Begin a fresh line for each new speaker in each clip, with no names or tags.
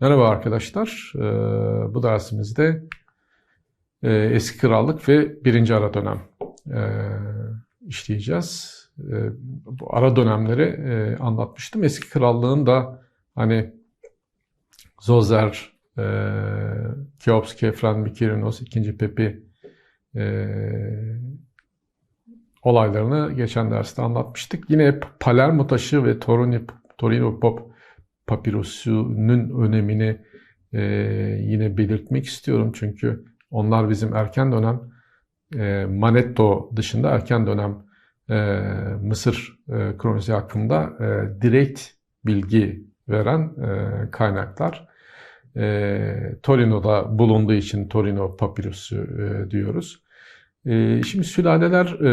Merhaba arkadaşlar. Ee, bu dersimizde e, eski krallık ve birinci ara dönem e, işleyeceğiz. E, bu ara dönemleri anlatmıştım. Eski krallığın da hani Zozer, Keops, Kefren, Mikirinos, 2. Pepi olaylarını geçen derste anlatmıştık. Yine Palermo taşı ve Torino, Torino Pop papirusunun önemini e, yine belirtmek istiyorum. Çünkü onlar bizim erken dönem e, Manetto dışında erken dönem e, Mısır e, kronisi hakkında e, direkt bilgi veren e, kaynaklar. E, Torino'da bulunduğu için Torino papirusu e, diyoruz. E, şimdi sülaleler e,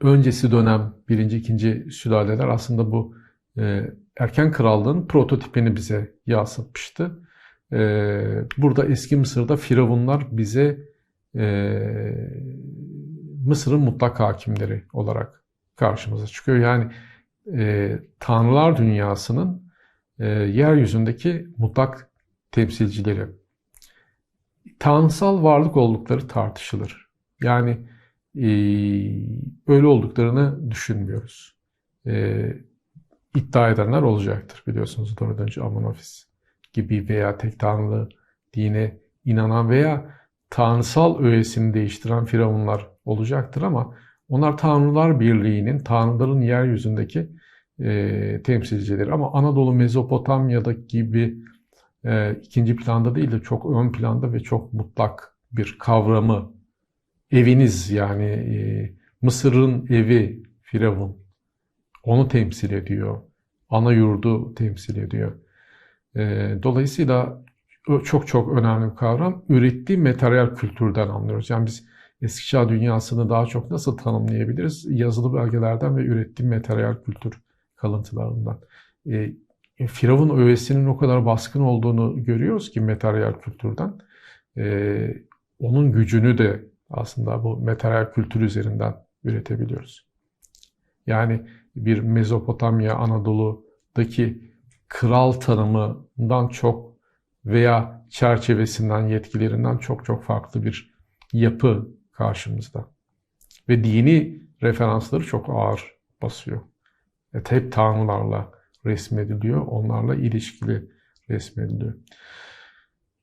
öncesi dönem birinci, ikinci sülaleler aslında bu e, erken krallığın prototipini bize yansıtmıştı. E, burada eski Mısır'da firavunlar bize e, Mısır'ın mutlak hakimleri olarak karşımıza çıkıyor. Yani e, tanrılar dünyasının e, yeryüzündeki mutlak temsilcileri. Tanrısal varlık oldukları tartışılır. Yani e, öyle olduklarını düşünmüyoruz. E, iddia edenler olacaktır biliyorsunuz doğrudan önce Amonofis gibi veya tek tanrılı dine inanan veya tanrısal öğesini değiştiren firavunlar olacaktır ama onlar Tanrılar Birliği'nin, Tanrıların yeryüzündeki e, temsilcileri. Ama Anadolu, Mezopotamya'da gibi e, ikinci planda değil de çok ön planda ve çok mutlak bir kavramı eviniz yani e, Mısır'ın evi Firavun onu temsil ediyor. Ana yurdu temsil ediyor. E, dolayısıyla çok çok önemli bir kavram. Ürettiği materyal kültürden anlıyoruz. Yani biz eski çağ dünyasını daha çok nasıl tanımlayabiliriz? Yazılı belgelerden ve ürettiği materyal kültür kalıntılarından. E, Firavun öğesinin o kadar baskın olduğunu görüyoruz ki materyal kültürden. E, onun gücünü de aslında bu materyal kültür üzerinden üretebiliyoruz. Yani bir Mezopotamya, Anadolu'daki kral tanımından çok veya çerçevesinden, yetkilerinden çok çok farklı bir yapı karşımızda. Ve dini referansları çok ağır basıyor. Evet, hep tanrılarla resmediliyor, onlarla ilişkili resmediliyor.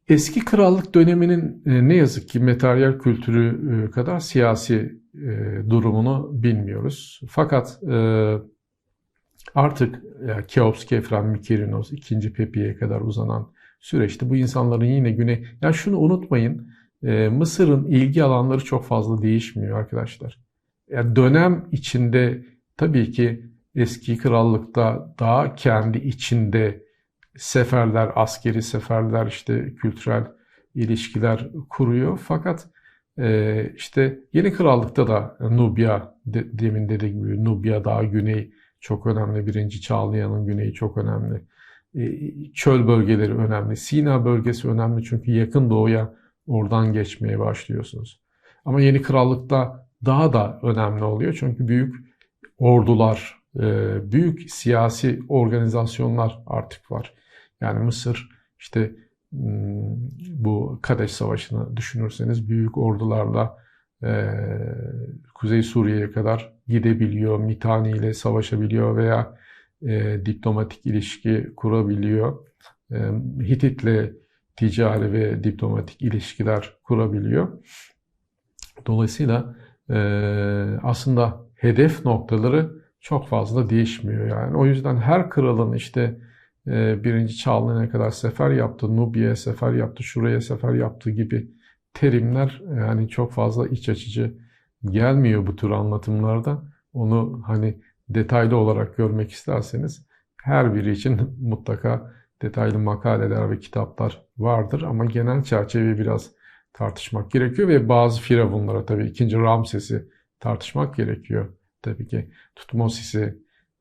Eski krallık döneminin e, ne yazık ki materyal kültürü e, kadar siyasi e, durumunu bilmiyoruz. Fakat artık Keops, Kefren, Mikerinos, 2. Pepi'ye kadar uzanan süreçte bu insanların yine güne... Yani şunu unutmayın, Mısır'ın ilgi alanları çok fazla değişmiyor arkadaşlar. Yani dönem içinde tabii ki eski krallıkta daha kendi içinde seferler, askeri seferler, işte kültürel ilişkiler kuruyor. Fakat e, işte yeni krallıkta da Nubya, de, demin dediğim gibi Nubya daha güney çok önemli. Birinci Çağlayan'ın güneyi çok önemli. E, çöl bölgeleri önemli. Sina bölgesi önemli çünkü yakın doğuya oradan geçmeye başlıyorsunuz. Ama yeni krallıkta daha da önemli oluyor çünkü büyük ordular, e, büyük siyasi organizasyonlar artık var. Yani Mısır işte bu Kadeş Savaşı'nı düşünürseniz büyük ordularla Kuzey Suriye'ye kadar gidebiliyor, Mitani ile savaşabiliyor veya diplomatik ilişki kurabiliyor. Hitit'le ticari ve diplomatik ilişkiler kurabiliyor. Dolayısıyla aslında hedef noktaları çok fazla değişmiyor yani. O yüzden her kralın işte birinci Çağlayan'a kadar sefer yaptı, Nubya'ya sefer yaptı, şuraya sefer yaptı gibi terimler yani çok fazla iç açıcı gelmiyor bu tür anlatımlarda. Onu hani detaylı olarak görmek isterseniz her biri için mutlaka detaylı makaleler ve kitaplar vardır ama genel çerçeveyi biraz tartışmak gerekiyor ve bazı firavunlara tabii ikinci Ramses'i tartışmak gerekiyor tabii ki. Tutmosis'i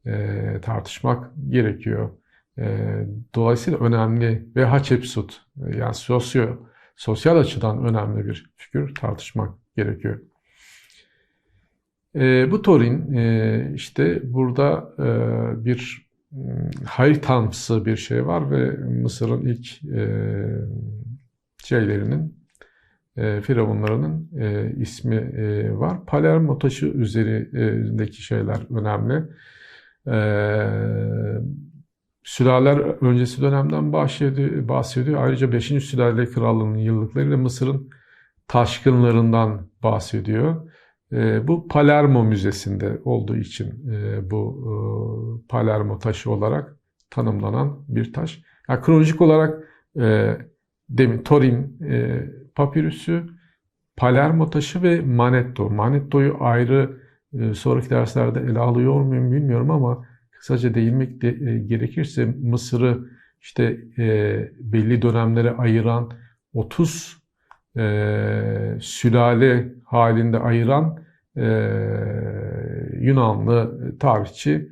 e, tartışmak gerekiyor. Ee, dolayısıyla önemli ve Hatshepsut e, yani sosyo, sosyal açıdan önemli bir figür tartışmak gerekiyor. E, bu Torin e, işte burada e, bir haritamsı bir şey var ve Mısır'ın ilk e, şeylerinin e, firavunlarının e, ismi e, var. Palermo taşı üzerindeki şeyler önemli. E, sülaler öncesi dönemden bahsediyor. bahsediyor. Ayrıca 5. Sülale Krallığı'nın yıllıklarıyla Mısır'ın taşkınlarından bahsediyor. E, bu Palermo Müzesi'nde olduğu için e, bu e, Palermo taşı olarak tanımlanan bir taş. Yani kronolojik olarak e, demin Torin e, papirüsü, Palermo taşı ve Manetto. Manetto'yu ayrı sonraki derslerde ele alıyor muyum bilmiyorum ama kısaca değinmek de, e, gerekirse Mısır'ı işte e, belli dönemlere ayıran 30 e, sülale halinde ayıran e, Yunanlı tarihçi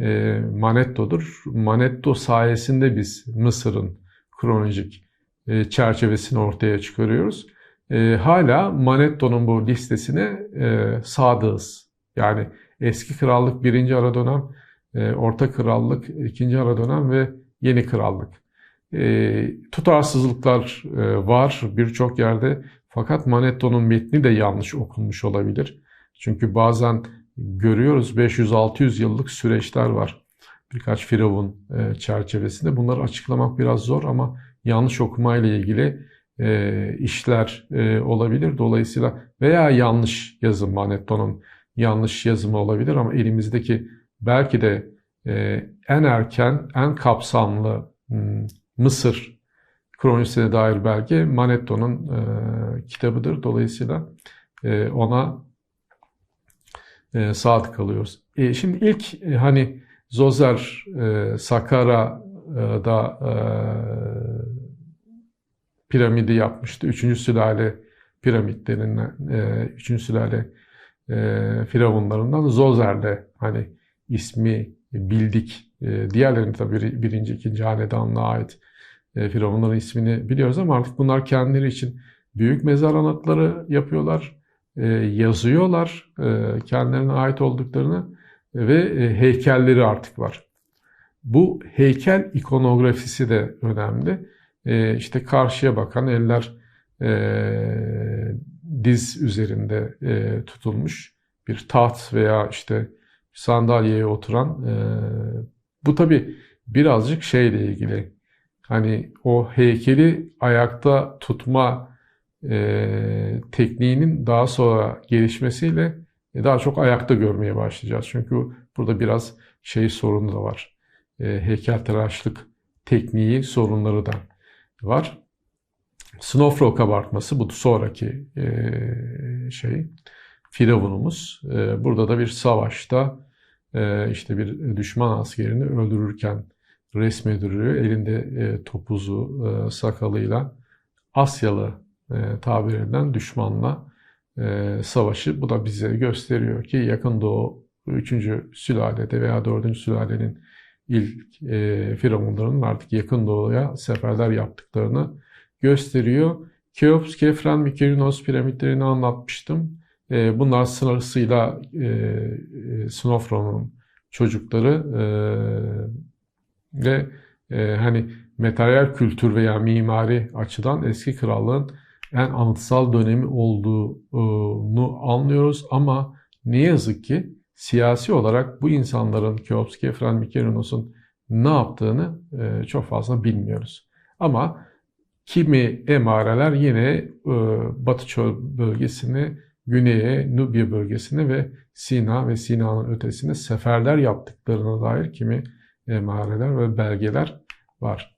e, Manetto'dur. Manetto sayesinde biz Mısır'ın kronolojik e, çerçevesini ortaya çıkarıyoruz. E, hala Manetto'nun bu listesine e, sadığız. Yani eski krallık birinci ara dönem, orta krallık ikinci ara dönem ve yeni krallık. E, tutarsızlıklar e, var birçok yerde fakat Manetto'nun metni de yanlış okunmuş olabilir. Çünkü bazen görüyoruz 500-600 yıllık süreçler var. Birkaç firavun e, çerçevesinde. Bunları açıklamak biraz zor ama yanlış okumayla ilgili e, işler e, olabilir. Dolayısıyla veya yanlış yazım Manetto'nun yanlış yazımı olabilir ama elimizdeki belki de e, en erken, en kapsamlı hmm, Mısır kronolojisine dair belge Manetto'nun e, kitabıdır. Dolayısıyla e, ona saat kalıyoruz. Şimdi ilk hani Zozer, Sakara'da piramidi yapmıştı. Üçüncü sülale piramitlerinden, üçüncü sülale firavunlarından Zozer'de hani ismi bildik. E, diğerlerinin tabii birinci, ikinci hanedanlığa ait e, firavunların ismini biliyoruz ama artık bunlar kendileri için büyük mezar anıtları yapıyorlar, e, yazıyorlar e, kendilerine ait olduklarını ve heykelleri artık var. Bu heykel ikonografisi de önemli. İşte karşıya bakan eller diz üzerinde tutulmuş bir taht veya işte sandalyeye oturan e, bu tabi birazcık şeyle ilgili hani o heykeli ayakta tutma e, tekniğinin daha sonra gelişmesiyle daha çok ayakta görmeye başlayacağız. Çünkü burada biraz şey sorunu da var. E, heykeltıraşlık tekniği sorunları da var. Snowflow kabartması bu sonraki e, şey firavunumuz. E, burada da bir savaşta e, işte bir düşman askerini öldürürken resmediliyor. Elinde e, topuzu, e, sakalıyla Asyalı e, tabir edilen düşmanla e, savaşı. Bu da bize gösteriyor ki yakın doğu 3. sülalede veya 4. sülalenin ilk e, artık yakın doğuya seferler yaptıklarını gösteriyor. Keops, Kefren, Mykerinos piramitlerini anlatmıştım. E, bunlar sınırsıyla e, Snofron'un çocukları e, ve e, hani materyal kültür veya mimari açıdan eski krallığın en anıtsal dönemi olduğunu anlıyoruz ama ne yazık ki siyasi olarak bu insanların Keops, Kefren, Mykerinos'un ne yaptığını e, çok fazla bilmiyoruz. Ama kimi emareler yine e, Batı Çöl bölgesini, güneye, Nubya bölgesini ve Sina ve Sina'nın ötesine seferler yaptıklarına dair kimi emareler ve belgeler var.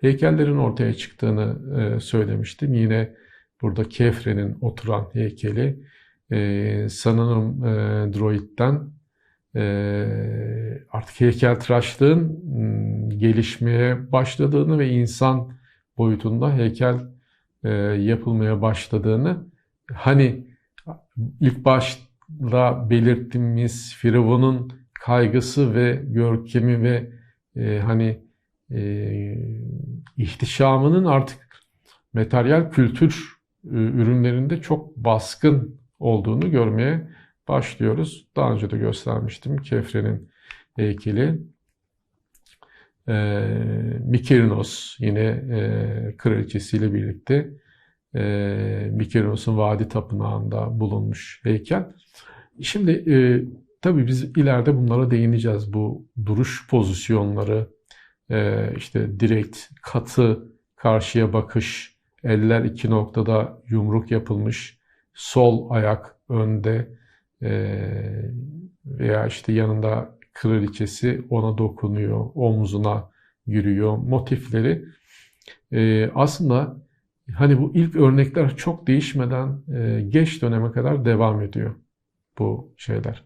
Heykellerin ortaya çıktığını e, söylemiştim. Yine burada Kefre'nin oturan heykeli e, sanırım e, Droid'den artık heykeltıraşlığın m, gelişmeye başladığını ve insan boyutunda heykel yapılmaya başladığını hani ilk başta belirttiğimiz Firavun'un kaygısı ve görkemi ve e, hani e, ihtişamının artık materyal kültür e, ürünlerinde çok baskın olduğunu görmeye başlıyoruz. Daha önce de göstermiştim Kefre'nin heykeli. E, Mikerinos yine e, kraliçesiyle birlikte e, Mikerinos'un Vadi Tapınağı'nda bulunmuş heykel. Şimdi e, tabii biz ileride bunlara değineceğiz. Bu duruş pozisyonları, e, işte direkt katı karşıya bakış, eller iki noktada yumruk yapılmış, sol ayak önde e, veya işte yanında kraliçesi ona dokunuyor, omzuna yürüyor motifleri e, aslında hani bu ilk örnekler çok değişmeden e, geç döneme kadar devam ediyor bu şeyler.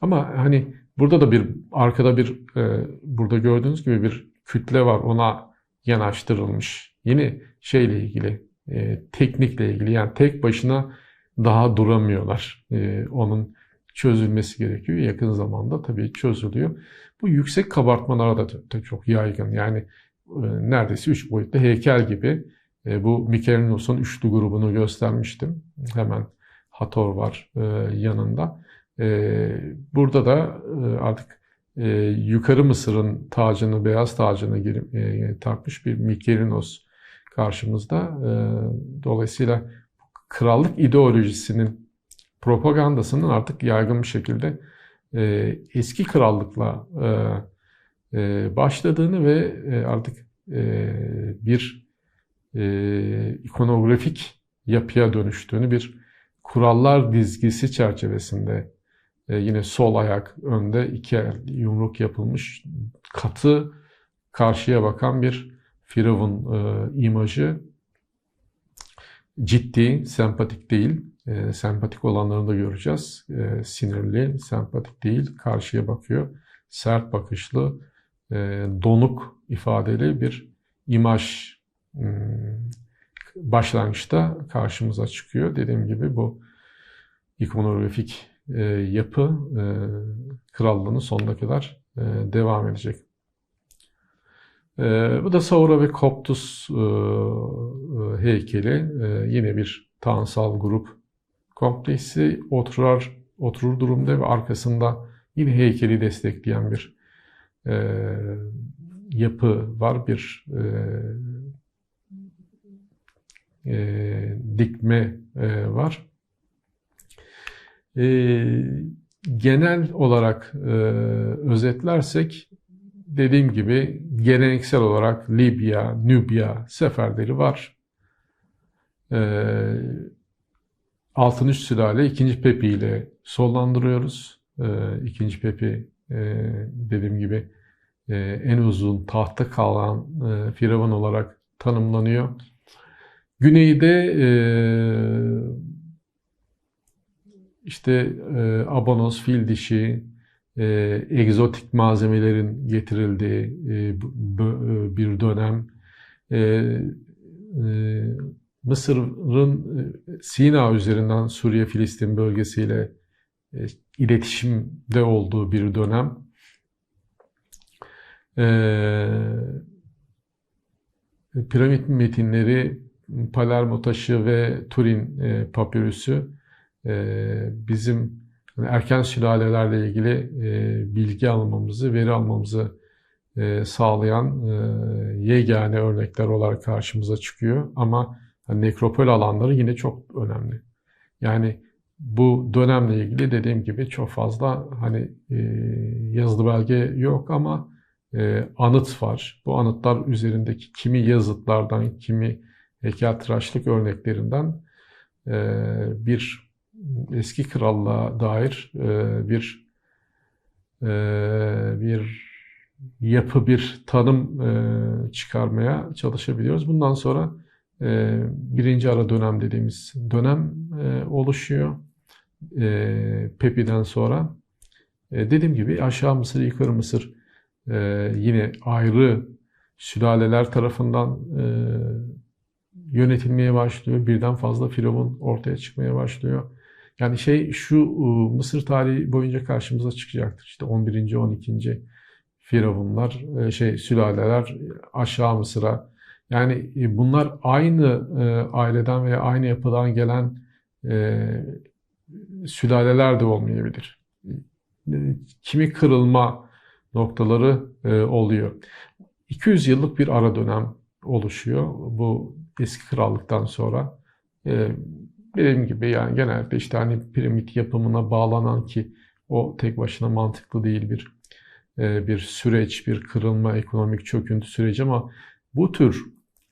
Ama hani burada da bir arkada bir e, burada gördüğünüz gibi bir kütle var ona yanaştırılmış. Yine şeyle ilgili e, teknikle ilgili yani tek başına daha duramıyorlar. E, onun çözülmesi gerekiyor. Yakın zamanda tabii çözülüyor. Bu yüksek kabartmalara da çok yaygın. Yani e, neredeyse üç boyutlu heykel gibi. E, bu Michelino'sun üçlü grubunu göstermiştim. Hemen Hator var e, yanında. E, burada da e, artık e, yukarı Mısır'ın tacını, beyaz tacını girip, e, takmış bir Mykerinos karşımızda. E, dolayısıyla krallık ideolojisinin propagandasının artık yaygın bir şekilde e, eski krallıkla e, e, başladığını ve e, artık e, bir e, ikonografik yapıya dönüştüğünü bir kurallar dizgisi çerçevesinde e, yine sol ayak önde iki el yumruk yapılmış katı karşıya bakan bir firavun e, imajı ciddi, sempatik değil. E, sempatik olanlarını da göreceğiz. E, sinirli, sempatik değil, karşıya bakıyor. Sert bakışlı, e, donuk ifadeli bir imaj başlangıçta karşımıza çıkıyor. Dediğim gibi bu ikonografik e, yapı e, krallığının sonuna kadar e, devam edecek. Bu da Saura ve Koptus heykeli. Yine bir tanrısal grup kompleksi oturur, oturur durumda ve arkasında yine heykeli destekleyen bir yapı var. Bir e, dikme e, var. E, genel olarak e, özetlersek dediğim gibi geleneksel olarak Libya, Nubya seferleri var. E, Altın Sülale 2. Pepi ile sollandırıyoruz. E, 2. Pepi e, dediğim gibi e, en uzun tahta kalan e, firavun olarak tanımlanıyor. Güneyde e, işte e, abonos, fil dişi, e, egzotik malzemelerin getirildiği e, e, bir dönem. E, e, Mısır'ın e, Sina üzerinden Suriye-Filistin bölgesiyle e, iletişimde olduğu bir dönem. E, piramit metinleri Palermo taşı ve Turin e, papirüsü e, bizim erken sülalelerle ilgili e, bilgi almamızı, veri almamızı e, sağlayan e, yegane örnekler olarak karşımıza çıkıyor. Ama hani, nekropol alanları yine çok önemli. Yani bu dönemle ilgili dediğim gibi çok fazla hani e, yazılı belge yok ama e, anıt var. Bu anıtlar üzerindeki kimi yazıtlardan, kimi heykeltıraşlık örneklerinden e, bir eski krallığa dair e, bir e, bir yapı, bir tanım çıkarmaya çalışabiliyoruz. Bundan sonra birinci ara dönem dediğimiz dönem oluşuyor. Pepi'den sonra. Dediğim gibi aşağı Mısır, yukarı Mısır yine ayrı sülaleler tarafından yönetilmeye başlıyor. Birden fazla firavun ortaya çıkmaya başlıyor. Yani şey şu Mısır tarihi boyunca karşımıza çıkacaktır. İşte 11. 12. firavunlar, e, şey sülaleler aşağı Mısır'a. Yani e, bunlar aynı e, aileden veya aynı yapıdan gelen sülaleler de olmayabilir. Kimi kırılma noktaları e, oluyor. 200 yıllık bir ara dönem oluşuyor bu eski krallıktan sonra. E, dediğim gibi yani genelde işte hani piramit yapımına bağlanan ki o tek başına mantıklı değil bir e, bir süreç, bir kırılma, ekonomik çöküntü süreci ama bu tür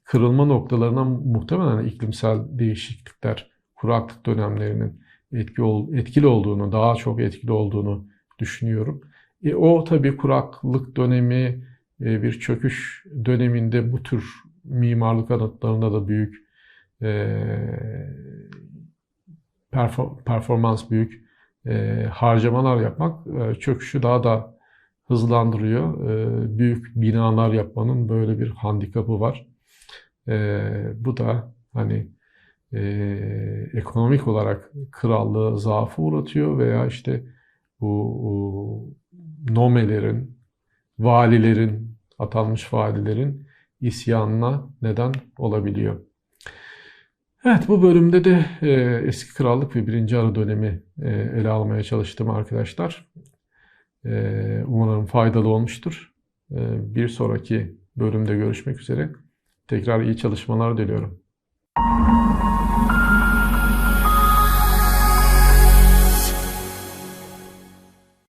kırılma noktalarına muhtemelen iklimsel değişiklikler, kuraklık dönemlerinin etki ol, etkili olduğunu, daha çok etkili olduğunu düşünüyorum. E, o tabii kuraklık dönemi, e, bir çöküş döneminde bu tür mimarlık anıtlarında da büyük e, perfor- performans büyük e, harcamalar yapmak e, çöküşü daha da hızlandırıyor. E, büyük binalar yapmanın böyle bir handikapı var. E, bu da hani e, ekonomik olarak krallığı zaafa uğratıyor veya işte bu, bu nomelerin, valilerin, atanmış valilerin isyanına neden olabiliyor. Evet bu bölümde de e, eski krallık ve birinci ara dönemi e, ele almaya çalıştım arkadaşlar. E, umarım faydalı olmuştur. E, bir sonraki bölümde görüşmek üzere. Tekrar iyi çalışmalar diliyorum.